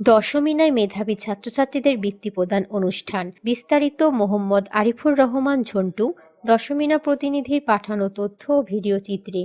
দশমিনায় মেধাবী ছাত্রছাত্রীদের বৃত্তি প্রদান অনুষ্ঠান। বিস্তারিত মোহাম্মদ আরিফুর রহমান ঝন্টু, দশমিনা প্রতিনিধির পাঠানো তথ্য ও ভিডিও চিত্রে।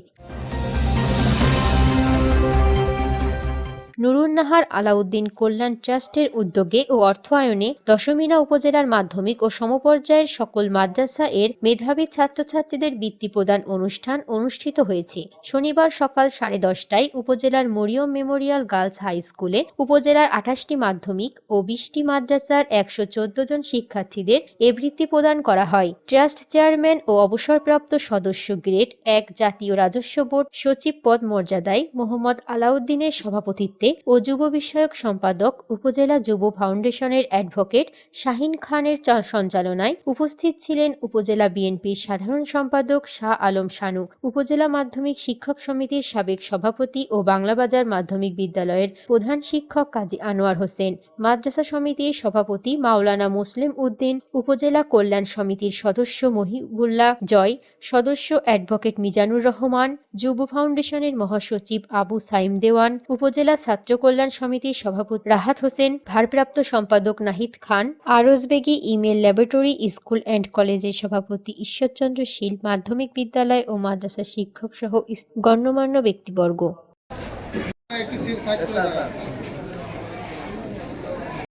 নুরুন্নাহার আলাউদ্দিন কল্যাণ ট্রাস্টের উদ্যোগে ও অর্থায়নে দশমিনা উপজেলার মাধ্যমিক ও সমপর্যায়ের সকল মাদ্রাসা এর মেধাবী ছাত্রছাত্রীদের বৃত্তি প্রদান অনুষ্ঠান অনুষ্ঠিত হয়েছে। শনিবার সকাল সাড়ে দশটায় উপজেলার মরিয়ম মেমোরিয়াল গার্লস হাই স্কুলে উপজেলার আঠাশটি মাধ্যমিক ও বিশটি মাদ্রাসার একশো চোদ্দ জন শিক্ষার্থীদের এ বৃত্তি প্রদান করা হয়। ট্রাস্ট চেয়ারম্যান ও অবসরপ্রাপ্ত সদস্য গ্রেড এক জাতীয় রাজস্ব বোর্ড সচিব পদ মর্যাদায় মোহাম্মদ আলাউদ্দিনের সভাপতিত্বে ও যুব বিষয়ক সম্পাদক, উপজেলা যুব ফাউন্ডেশনের অ্যাডভোকেট শাহিন খানের সঞ্চালনায় উপস্থিত ছিলেন উপজেলা বিএনপির সাধারণ সম্পাদক শাহ আলম শানু, উপজেলা মাধ্যমিক শিক্ষক সমিতির সাবেক সভাপতি ও বাংলাবাজার মাধ্যমিক বিদ্যালয়ের প্রধান শিক্ষক কাজী আনোয়ার হোসেন, মাদ্রাসা সমিতির সভাপতি মাওলানা মুসলিম উদ্দিন, উপজেলা কল্যাণ সমিতির সদস্য মহিবুল্লাহ জয়, সদস্য অ্যাডভোকেট মিজানুর রহমান, যুব ফাউন্ডেশনের মহাসচিব আবু সাইম দেওয়ান, উপজেলা ছাত্র কল্যাণ সমিতির সভাপতি রাহাত হোসেন, ভারপ্রাপ্ত সম্পাদক Nahid Khan আরজবেগি email laboratory school and কলেজের সভাপতি ঈশ্বরচন্দ্র শীল, মাধ্যমিক বিদ্যালয় ও মাদ্রাসা শিক্ষক সহ গণ্যমান্য ব্যক্তিবর্গ।